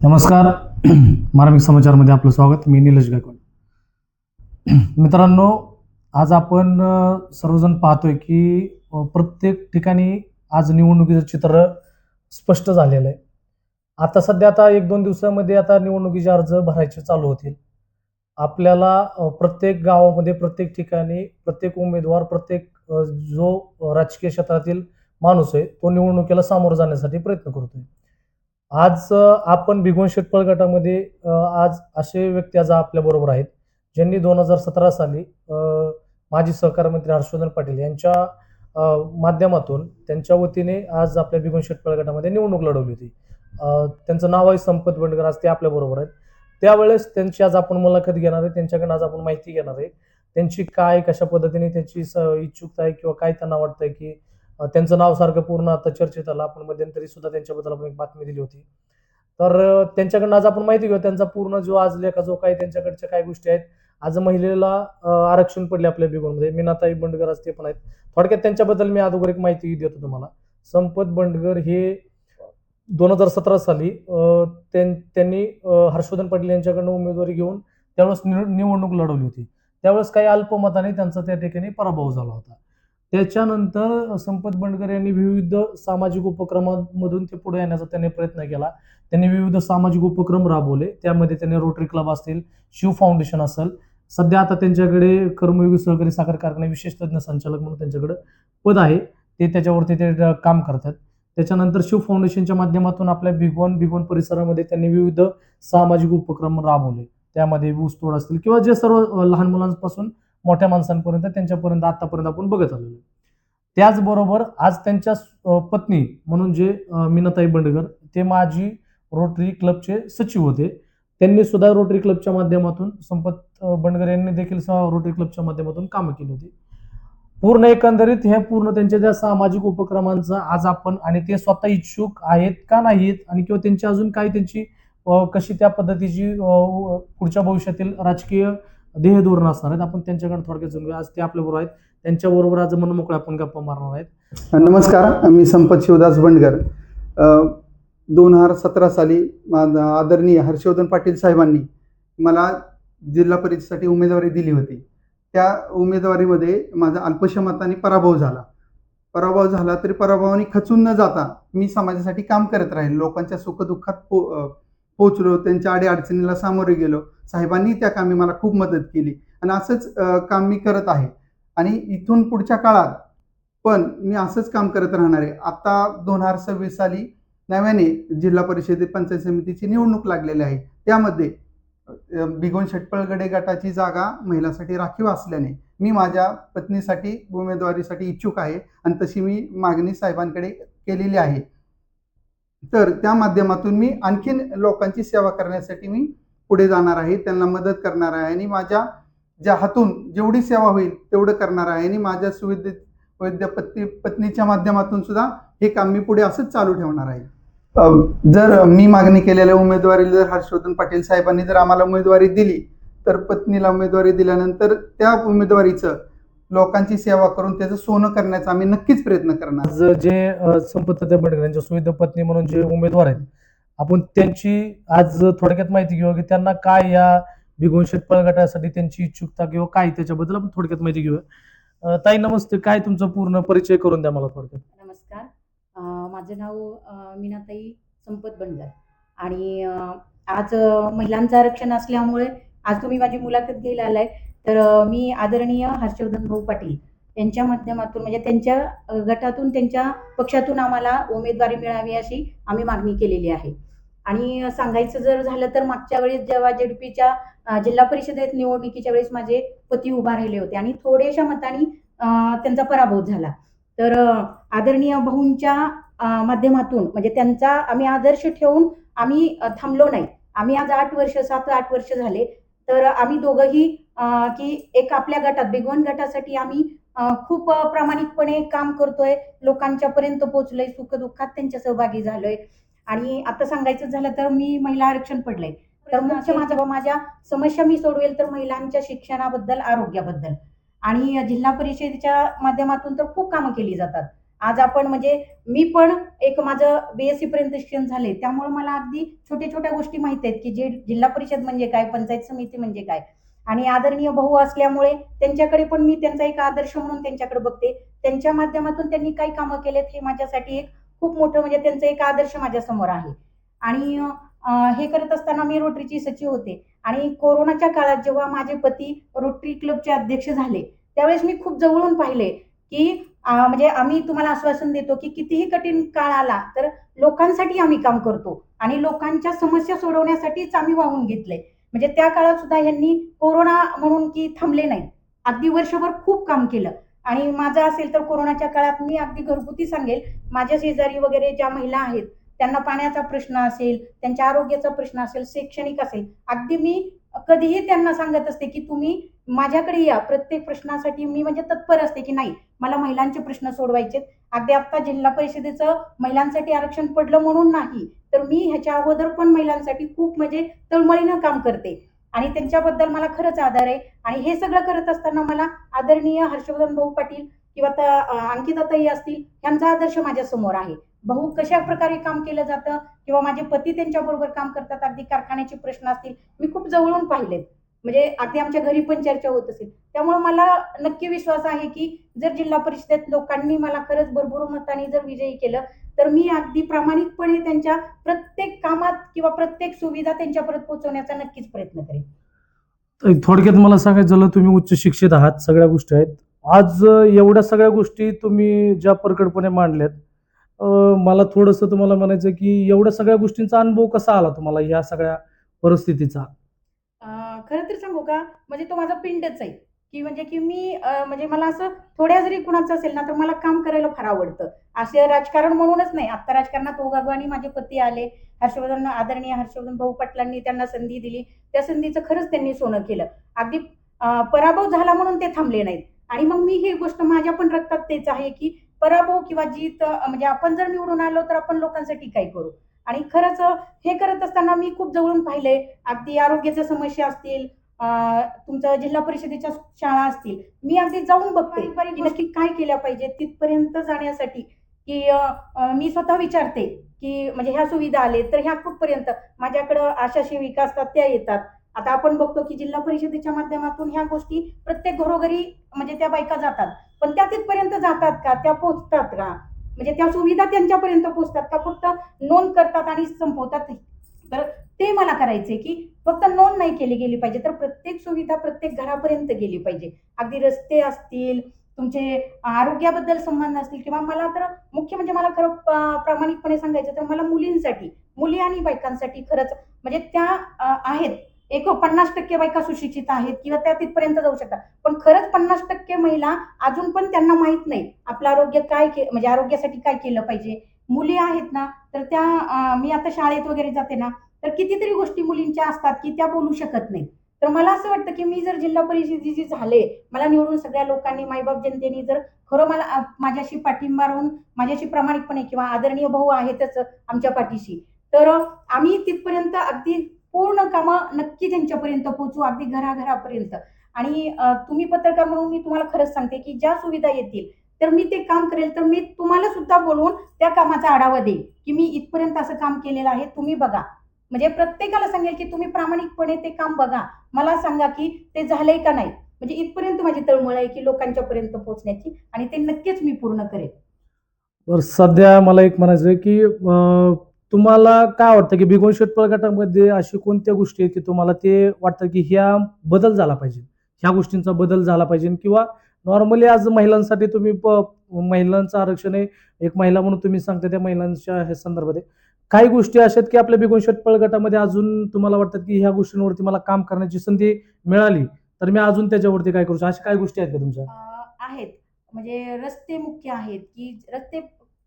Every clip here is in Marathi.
नमस्कार. मार्मिक समाचारमध्ये आपलं स्वागत. मी निलेश गायकवाड. मित्रांनो आज आपण सर्वजण पाहतोय की प्रत्येक ठिकाणी आज निवडणुकीचं चित्र स्पष्ट झालेलं आहे. आता सध्या आता एक दोन दिवसामध्ये आता निवडणुकीचे अर्ज भरायचे चालू होतील. आपल्याला प्रत्येक गावामध्ये प्रत्येक ठिकाणी प्रत्येक उमेदवार प्रत्येक जो राजकीय क्षेत्रातील माणूस आहे तो निवडणुकीला सामोरं जाण्यासाठी प्रयत्न करतोय. आज आपण भिगवण शेटपळ गटामध्ये आज असे व्यक्ती आज आपल्या बरोबर आहेत ज्यांनी दोन हजार सतरा साली माजी सहकार मंत्री हर्षवर्धन पाटील यांच्या माध्यमातून त्यांच्या वतीने आज आपल्या भिगवण शेटपळ गटामध्ये निवडणूक लढवली होती. त्यांचं नाव आहे संपत बंडकर आज ते आपल्या बरोबर आहेत. त्यावेळेस त्यांची आज आपण मुलाखत घेणार आहे त्यांच्याकडनं आज आपण माहिती घेणार आहे. त्यांची काय कशा पद्धतीने त्यांची स- इच्छुकता आहे किंवा काय त्यांना वाटतंय की त्यांचं नाव सारखं पूर्ण आता चर्चेत आलं. आपण मध्यंतरी सुद्धा त्यांच्याबद्दल आपण एक बातमी दिली होती. तर त्यांच्याकडनं आज आपण माहिती घेऊ त्यांचा पूर्ण जो आज लेखा जो काही त्यांच्याकडच्या काय गोष्टी आहेत आज महिलेला आरक्षण पडले आपल्या बिगोनमध्ये. मीनाताई बंडगर आज ते पण आहेत. थोडक्यात त्यांच्याबद्दल मी अगोदर एक माहिती देतो तुम्हाला. संपत बंडगर हे दोन हजार सतरा साली त्यां- त्यांनी हर्षवर्धन पाटील यांच्याकडनं उमेदवारी घेऊन त्यावेळेस निव- निवडणूक लढवली होती. त्यावेळेस काही अल्पमताने त्यांचा त्या ठिकाणी पराभव झाला होता. त्याच्यानंतर संपत बंडकर यांनी विविध सामाजिक उपक्रमांमधून ते पुढे येण्याचा त्यांनी प्रयत्न केला. त्यांनी विविध सामाजिक उपक्रम राबवले. त्यामध्ये त्यांनी रोटरी क्लब असतील शिव फाउंडेशन असेल सध्या आता त्यांच्याकडे कर्मयोगी सहकारी साखर कारखाने विशेष तज्ज्ञ संचालक म्हणून त्यांच्याकडे पद आहे. ते त्याच्यावरती ते काम करतात. त्याच्यानंतर शिव फाउंडेशनच्या माध्यमातून आपल्या भिगवण भिगवण परिसरामध्ये त्यांनी विविध सामाजिक उपक्रम राबवले. त्यामध्ये ऊसतोड असतील किंवा जे सर्व लहान मुलांपासून मोठ्या माणसांपर्यंत त्यांच्यापर्यंत आतापर्यंत आपण बघत आलेलो आहे. त्याचबरोबर आज त्यांच्या पत्नी म्हणून जे मीनाताई बंडगर ते माजी रोटरी क्लबचे सचिव होते त्यांनी सुद्धा रोटरी क्लबच्या माध्यमातून संपत बंडगर यांनी देखील रोटरी क्लबच्या माध्यमातून कामं केली होती पूर्ण एकंदरीत हे पूर्ण त्यांच्या ज्या सामाजिक उपक्रमांचा आज आपण आणि ते स्वतः इच्छुक आहेत का नाहीत आणि किंवा त्यांची अजून काही त्यांची कशी त्या पद्धतीची पुढच्या भविष्यातील राजकीय ध्येय धोरण असणार आहेत. आपण त्यांच्याकडे थोडक्यात जाणूया आज ते आपल्याबरोबर आहेत. त्यांच्याबरोबर आज मन मोकळ्या आपण गप्पा मारणार आहेत. नमस्कार. मी संपत शिवदास बंडगर. दोन हजार सतरा साली आदरणीय हर्षवर्धन पाटील साहेबांनी मला जिल्हा परिषदेसाठी उमेदवारी दिली होती. त्या उमेदवारीमध्ये माझा अल्पशमताने पराभव झाला. पराभव झाला तरी पराभवाने खचून न जाता मी समाजासाठी काम करत राहील. लोकांच्या सुखदुःखात पो पोचलो त्यांच्या अडीअडचणीला सामोरे गेलो. साहेबांनी त्या कामी मला खूप मदत केली. आणि असंच काम मी करत आहे. आणि इथून पुढच्या काळात पण मी असंच काम करत राहणार आहे. आता दोन हजार सव्वीस साली नव्याने जिल्हा परिषद पंचायत समितीची निवडणूक लागलेली आहे. त्यामध्ये भिगोन षटपळगडे शेटपळगडे गटाची जागा महिलांसाठी राखीव असल्याने मी माझ्या पत्नीसाठी उमेदवारीसाठी इच्छुक आहे. आणि तशी मी मागणी साहेबांकडे केलेली आहे. तर त्या माध्यमातून मी आणखीन लोकांची सेवा करण्यासाठी मी पुढे जाणार आहे त्यांना मदत करणार आहे आणि माझ्या ज्या हातून जेवढी सेवा होईल तेवढं करणार आहे आणि माझ्या सुविधे वैद्य पत्नी पत्नीच्या माध्यमातून सुद्धा हे काम मी पुढे असंच चालू ठेवणार आहे. जर मी मागणी केलेल्या उमेदवारीला जर हर्षवर्धन पाटील साहेबांनी जर आम्हाला उमेदवारी दिली तर पत्नीला उमेदवारी दिल्यानंतर त्या उमेदवारीचं लोकांची सेवा करून त्याचं सोनं करण्याचा आम्ही नक्कीच प्रयत्न करणार. जे संपत बंडकर यांच्या सुविधा पत्नी म्हणून जे उमेदवार आहेत आपण त्यांची आज थोडक्यात माहिती घेऊ की त्यांना काय या भिगवण शेतपळ गटासाठी त्यांची इच्छुकता किंवा काय त्याच्याबद्दल आपण थोडक्यात माहिती घेऊया. ताई नमस्ते. काय तुमचा पूर्ण परिचय करून द्या मला थोडक्यात. नमस्कार. माझं नाव मीनाताई संपत बंडगर आणि आज महिलांचं आरक्षण असल्यामुळे आज तुम्ही माझी मुलाखत घ्यायला आलाय. तर मी आदरणीय हर्षवर्धन भाऊ पाटील यांच्या माध्यमातून म्हणजे त्यांच्या गटातून त्यांच्या पक्षातून आम्हाला उमेदवारी मिळावी अशी आम्ही मागणी केलेली आहे. आणि सांगायचं जर झालं तर मागच्या वेळेस जेव्हा जेडपीच्या जिल्हा परिषदेत निवडणुकीच्या वेळेस माझे पती उभा राहिले होते आणि थोड्याशा मतांनी त्यांचा पराभव झाला. तर आदरणीय भाऊंच्या माध्यमातून म्हणजे त्यांचा आम्ही आदर्श ठेवून आम्ही थांबलो नाही. आम्ही आज आठ वर्ष सात आठ वर्ष झाले. तर आम्ही दोघंही की एक आपल्या गटात बेगवन गटासाठी आम्ही खूप प्रामाणिकपणे काम करतोय. लोकांच्या पर्यंत पोहोचलोय. सुखदुःखात त्यांच्या सहभागी झालोय. आणि आता सांगायचं झालं तर मी महिला आरक्षण पडलंय. तर मुख्य माझ्या माझ्या समस्या मी सोडवेल तर महिलांच्या शिक्षणाबद्दल आरोग्याबद्दल. आणि जिल्हा परिषदेच्या माध्यमातून तर खूप कामं केली जातात. आज आपण म्हणजे मी पण एक माझं बीएससी पर्यंत शिक्षण झाले त्यामुळे मला अगदी छोट्या छोट्या गोष्टी माहीत आहेत की जे जिल्हा परिषद म्हणजे काय पंचायत समिती म्हणजे काय. आणि आदरणीय भाऊ असल्यामुळे त्यांच्याकडे पण मी त्यांचा एक आदर्श म्हणून त्यांच्याकडे बघते. त्यांच्या माध्यमातून त्यांनी काही कामं केलेत हे माझ्यासाठी एक खूप मोठं म्हणजे त्यांचं एक आदर्श माझ्यासमोर आहे. आणि हे करत असताना मी रोटरीची सचिव होते. आणि कोरोनाच्या काळात जेव्हा माझे पती रोटरी क्लबचे अध्यक्ष झाले त्यावेळेस मी खूप जवळून पाहिले की म्हणजे आम्ही तुम्हाला आश्वासन देतो की कितीही कठीण काळ आला तर लोकांसाठी आम्ही काम करतो. आणि लोकांच्या समस्या सोडवण्यासाठीच आम्ही वाहून घेतलंय म्हणजे त्या काळात सुद्धा यांनी कोरोना म्हणून की थांबले नाही. अगदी वर्षभर खूप काम केलं. आणि माझं असेल तर कोरोनाच्या काळात मी अगदी घरगुती सांगेल माझ्या शेजारी वगैरे ज्या महिला आहेत त्यांना पाण्याचा प्रश्न असेल त्यांच्या आरोग्याचा प्रश्न असेल शैक्षणिक असेल अगदी मी कधीही त्यांना सांगत असते की तुम्ही माझ्याकडे या प्रत्येक प्रश्नासाठी मी म्हणजे तत्पर असते की नाही मला महिलांचे प्रश्न सोडवायचे अगदी आता जिल्हा परिषदेचं महिलांसाठी आरक्षण पडलं म्हणून नाही तर मी ह्याच्या अगोदर पण महिलांसाठी खूप म्हणजे तळमळीनं काम करते. आणि त्यांच्याबद्दल मला खरंच आदर आहे. आणि हे सगळं करत असताना मला आदरणीय हर्षवर्धन भाऊ पाटील किंवा त्या अंकिताताई असतील यांचा आदर्श माझ्यासमोर आहे. भाऊ कशा प्रकारे काम केलं जातं किंवा माझे पती त्यांच्या बरोबर काम करतात अगदी कारखान्याचे प्रश्न असतील मी खूप जवळून पाहिलेत. म्हणजे अगदी आमच्या घरी पण चर्चा होत असेल. त्यामुळे मला नक्की विश्वास आहे की जर जिल्हा परिषदेत लोकांनी मला खरंच भरपूर मताने जर विजयी केलं तर मी अगदी प्रामाणिकपणे त्यांच्या प्रत्येक कामात किंवा प्रत्येक सुविधा त्यांच्यापर्यंत पोहोचवण्याचा नक्कीच प्रयत्न करेन. तर थोडक्यात मला सांगायचं झालं तुम्ही उच्च शिक्षित आहात सगळ्या गोष्टी आहेत. आज एवढ्या सगळ्या गोष्टी तुम्ही ज्या प्रकटपणे मांडल्यात अं, मला थोडंसं तुम्हाला म्हणायचं की एवढ्या सगळ्या गोष्टींचा अनुभव कसा आला तुम्हाला ह्या सगळ्या परिस्थितीचा? अं, खरं तर सांगू का? म्हणजे तो माझा पिंडच आहे. की म्हणजे की मी म्हणजे मला असं थोड्या जरी कुणाचं असेल ना तर मला काम करायला फार आवडतं. असे राजकारण म्हणूनच नाही. आत्ता राजकारणात ओघागवानी माझे पती आले. हर्षवर्धन आदरणीय हर्षवर्धन भाऊ पाटलांनी त्यांना संधी दिली. त्या संधीचं खरंच त्यांनी सोनं केलं. अगदी पराभव झाला म्हणून ते थांबले नाहीत. आणि मग मी ही गोष्ट माझ्या पण रक्तात तेच आहे की पराभव किंवा जीत म्हणजे आपण जर निवडून आलो तर आपण लोकांसाठी काय करू? आणि खरंच हे करत असताना मी खूप जवळून पाहिलंय. अगदी आरोग्याच्या समस्या असतील अं, तुमचं जिल्हा परिषदेच्या शाळा असतील मी अगदी जाऊन बघते की नक्की काय केल्या पाहिजे तिथपर्यंत जाण्यासाठी. की मी स्वतः विचारते की म्हणजे ह्या सुविधा आले तर ह्या कुठपर्यंत? माझ्याकडं आशा सेविका असतात त्या येतात. आता आपण बघतो की जिल्हा परिषदेच्या माध्यमातून ह्या गोष्टी प्रत्येक घरोघरी म्हणजे त्या बायका जातात. पण त्या तिथपर्यंत जातात का? त्या पोहोचतात का? म्हणजे त्या सुविधा त्यांच्यापर्यंत पोहोचतात का? फक्त नोंद करतात आणि संपवतात. तर ते मला करायचे की फक्त नोंद नाही केली गेली पाहिजे तर प्रत्येक सुविधा प्रत्येक घरापर्यंत गेली पाहिजे. अगदी रस्ते असतील तुमचे आरोग्याबद्दल संबंध असतील किंवा मला तर मुख्य म्हणजे मला खरं प्रामाणिकपणे सांगायचं तर मला मुलींसाठी मुली आणि बायकांसाठी खरंच म्हणजे त्या आहेत. एक पन्नास टक्के बायका सुशिक्षित आहेत किंवा त्या तिथपर्यंत जाऊ शकतात. पण खरंच पन्नास टक्के महिला अजून पण त्यांना माहीत नाही आपलं आरोग्य काय के म्हणजे आरोग्यासाठी काय केलं पाहिजे. मुली आहेत ना तर त्या मी आता शाळेत वगैरे जाते ना तर कितीतरी गोष्टी मुलींच्या असतात की त्या बोलू शकत नाही. तर मला असं वाटतं की मी जर जिल्हा परिषदेची झाले मला निवडून सगळ्या लोकांनी मायबाप जनतेने जर खरं मला माझ्याशी पाठिंबा राहून माझ्याशी प्रामाणिकपणे किंवा आदरणीय भाऊ आहेतच आमच्या पाठीशी. तर आम्ही तिथपर्यंत अगदी पूर्ण कामं नक्की त्यांच्यापर्यंत पोहोचू अगदी घराघरापर्यंत. आणि तुम्ही पत्रकार म्हणून मी तुम्हाला खरंच सांगते की ज्या सुविधा येतील तर मी ते काम करेल तर मी तुम्हाला सुद्धा बोलवून त्या कामाचा आढावा देईल की मी इथपर्यंत असं काम केलेलं आहे तुम्ही बघा. म्हणजे प्रत्येकाला सांगेल की तुम्ही प्रामाणिकपणे ते काम बघा. मला सांगा की ते झालंय का नाही? म्हणजे इथपर्यंत माझी तळमळ आहे की लोकांच्या पर्यंत पोहोचण्याची आणि ते नक्कीच मी पूर्ण करेन. बरं सध्या मला एक म्हणायचं आहे की अं, तुम्हाला काय वाटतं की बिगोन शेटपळ गटामध्ये अशी कोणत्या गोष्टी आहेत की तुम्हाला ते वाटतं की ह्या बदल झाला पाहिजे? ह्या गोष्टींचा बदल झाला पाहिजे किंवा नॉर्मली आज महिलांसाठी तुम्ही प- महिलांचं आरक्षण आहे. एक महिला म्हणून तुम्ही सांगता त्या महिलांच्या ह्या संदर्भात आहे. काही गोष्टी अशा आहेत की आपल्या बिगोन शेटपळ गटामध्ये अजून तुम्हाला वाटतात की ह्या गोष्टींवरती मला काम करण्याची संधी मिळाली तर मी अजून त्याच्यावरती काय करू शकतो? अशा काय गोष्टी आहेत का तुमच्या? आहेत. म्हणजे रस्ते मुख्य आहेत की रस्ते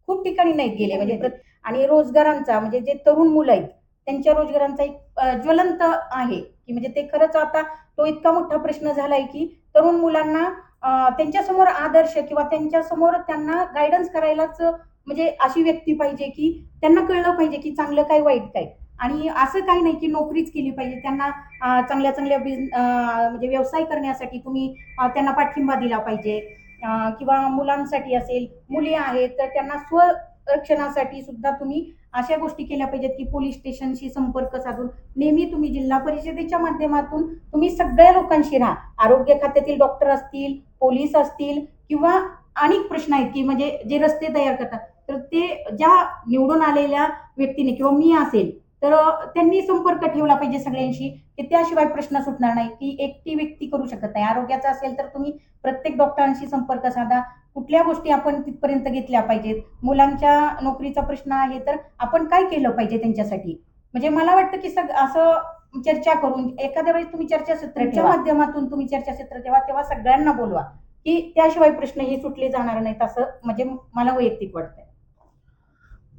खूप ठिकाणी नाहीत गेले. म्हणजे आणि रोजगारांचा म्हणजे जे तरुण मुलं आहेत त्यांच्या रोजगारांचा एक ज्वलंत आहे. की म्हणजे ते खरंच आता तो इतका मोठा प्रश्न झालाय की तरुण मुलांना त्यांच्यासमोर आदर्श किंवा त्यांच्यासमोर त्यांना गायडन्स करायलाच म्हणजे अशी व्यक्ती पाहिजे की त्यांना कळलं पाहिजे की चांगलं काय वाईट काय. आणि असं काही नाही की नोकरीच केली पाहिजे. त्यांना चांगल्या चांगल्या बिझ म्हणजे व्यवसाय करण्यासाठी तुम्ही त्यांना पाठिंबा दिला पाहिजे. किंवा मुलांसाठी असेल मुली आहेत तर त्यांना स्वरक्षणासाठी सुद्धा तुम्ही अशा गोष्टी केल्या पाहिजेत की पोलीस स्टेशनशी संपर्क साधून नेहमी तुम्ही जिल्हा परिषदेच्या माध्यमातून तुम्ही सगळ्या लोकांशी राहा. आरोग्य खात्यातील डॉक्टर असतील पोलीस असतील किंवा अनेक प्रश्न आहेत की म्हणजे जे रस्ते तयार करतात. तर ते ज्या निवडून आलेल्या व्यक्तीने किंवा मी असेल तर त्यांनी संपर्क ठेवला पाहिजे सगळ्यांशी की त्याशिवाय प्रश्न सुटणार नाही की एकटी व्यक्ती करू शकत नाही. आरोग्याचा असेल तर तुम्ही प्रत्येक डॉक्टरांशी संपर्क साधा. कुठल्या गोष्टी आपण तिथपर्यंत घेतल्या पाहिजेत? मुलांच्या नोकरीचा प्रश्न आहे तर आपण काय केलं पाहिजे त्यांच्यासाठी? म्हणजे मला वाटतं की सग असं चर्चा करून एखाद्या वेळेस तुम्ही चर्चासत्र माध्यमातून तुम्ही चर्चासत्र ठेवा तेव्हा सगळ्यांना बोलवा की त्याशिवाय प्रश्न हे सुटले जाणार नाहीत असं म्हणजे मला वैयक्तिक वाटतंय.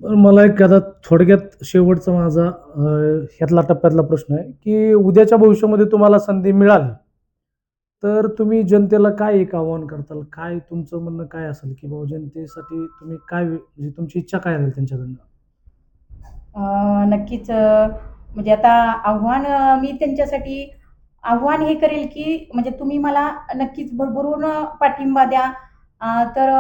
मला एक आता थोडक्यात शेवटचा माझा ह्यातला टप्प्यातला प्रश्न आहे की उद्याच्या भविष्यामध्ये तुम्हाला संधी मिळाली तर तुम्ही जनतेला काय एक आव्हान करताल? काय तुमचं म्हणणं काय असेल की बाबा जनतेसाठी तुम्ही काय म्हणजे तुमची इच्छा काय राहील त्यांच्याकडनं? नक्कीच म्हणजे आता आव्हान मी त्यांच्यासाठी आव्हान हे करेल की म्हणजे तुम्ही मला नक्कीच भरभरून पाठिंबा द्या. तर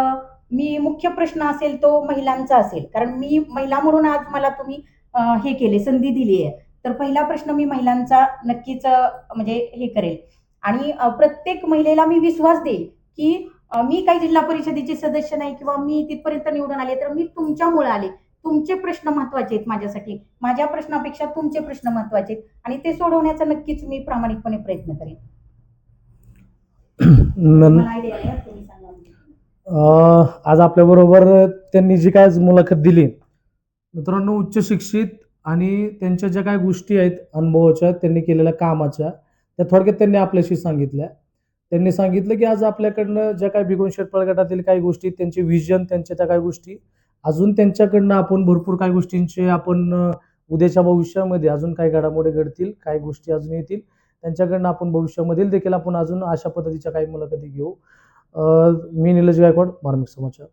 मी मुख्य प्रश्न असेल तो महिलांचा असेल. कारण मी महिला म्हणून आज मला तुम्ही हे केले संधी दिली आहे. तर पहिला प्रश्न मी महिलांचा नक्कीच म्हणजे हे करेल. आणि प्रत्येक महिलेला मी विश्वास देईल की मी काही जिल्हा परिषदेचे सदस्य नाही किंवा मी तिथपर्यंत निवडून आले तर मी तुमच्यामुळे आले. तुमचे प्रश्न महत्त्वाचे आहेत माझ्यासाठी. माझ्या प्रश्नापेक्षा तुमचे प्रश्न महत्त्वाचे आहेत. आणि ते सोडवण्याचा नक्कीच मी प्रामाणिकपणे प्रयत्न करेन मन- मला idea आहे, तुम्ही सांगा अं, आज आपल्याबरोबर त्यांनी जी काय आज मुलाखत दिली. मित्रांनो उच्च शिक्षित आणि त्यांच्या ज्या काही गोष्टी आहेत अनुभवाच्या त्यांनी केलेल्या कामाच्या त्या थोडक्यात त्यांनी आपल्याशी सांगितल्या. त्यांनी सांगितलं की आज आपल्याकडनं ज्या काही बिगोन शेटपाळ गटातील काही गोष्टी त्यांचे व्हिजन त्यांच्या त्या काही गोष्टी अजून त्यांच्याकडनं आपण भरपूर काही गोष्टींचे आपण उद्याच्या भविष्यामध्ये अजून काही घडामोडी घडतील काही गोष्टी अजून येतील त्यांच्याकडनं आपण भविष्यामधील देखील आपण अजून अशा पद्धतीच्या काही मुलाखती घेऊ. मी निलेश गायकवाड मार्मिक समाचार.